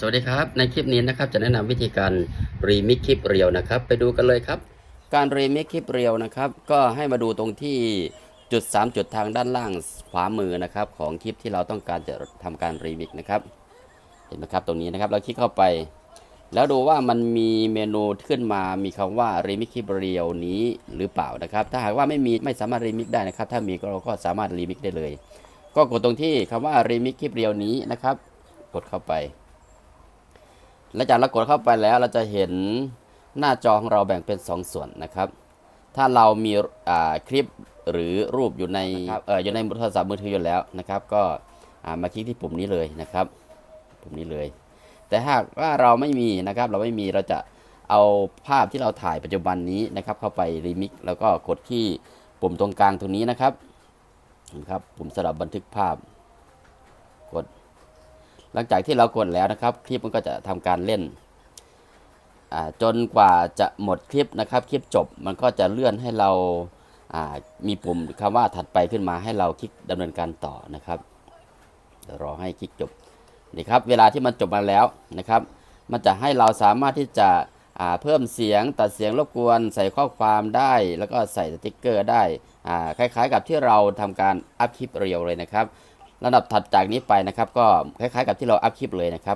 สวัสดีครับ ในคลิปนี้นะครับจะแนะนำวิธีการรีมิกคลิปเรียวนะครับ ไปดูกันเลยครับ การรีมิกคลิปเรียวนะครับ ก็ให้มาดูตรงที่จุด 3 จุดทางด้านล่างขวามือนะครับของคลิปที่เราต้องการจะทำการรีมิกนะครับ เห็นไหมครับตรงนี้นะครับเราคลิกเข้าไป แล้วดูว่ามันมีเมนูขึ้นมามีคำว่ารีมิกคลิปเรียวนี้หรือเปล่านะครับ ถ้าหากว่าไม่มีไม่สามารถรีมิกได้นะครับ ถ้ามีก็เราก็สามารถรีมิกได้เลย ก็กดตรงที่คำว่ารีมิกคลิปเรียวนี้นะครับ กดเข้าไป หลังจากเรากดเข้าไปแล้วเราจะเห็นหน้าจอของเราแบ่งเป็น 2 ส่วนนะครับ ถ้าเรามีอ่าคลิปหรือรูปอยู่ในเอออยู่ในโทรศัพท์มือถืออยู่แล้วนะครับ ก็อ่ามาคลิกที่ปุ่มนี้เลยนะครับปุ่มนี้เลย แต่หากว่าเราไม่มีนะครับเราไม่มีเราจะเอาภาพที่เราถ่ายปัจจุบันนี้นะครับ เข้าไปรีมิกแล้วก็กดที่ปุ่มตรงกลางตรงนี้นะครับนะครับปุ่มสำหรับบันทึกภาพ กด หลังจากที่เรากดแล้วนะครับ คลิปมันก็จะทำการเล่นจนกว่าจะหมดคลิปนะครับ คลิปจบมันก็จะเลื่อนให้เรามีปุ่มคำว่าถัดไปขึ้นมาให้เราคลิกดำเนินการต่อนะครับเดี๋ยวรอให้คลิกจบนี่ครับเวลาที่มันจบมาแล้วนะครับ มันจะให้เราสามารถที่จะเพิ่มเสียงตัดเสียงรบกวนใส่ข้อความได้ แล้วก็ใส่สติกเกอร์ได้คล้ายๆ กับที่เราทำการอัพคลิปเรียวเลยนะครับ ระดับถัดจากนี้ไปนะครับ ก็คล้ายๆกับที่เราอัพคลิปเลยนะครับ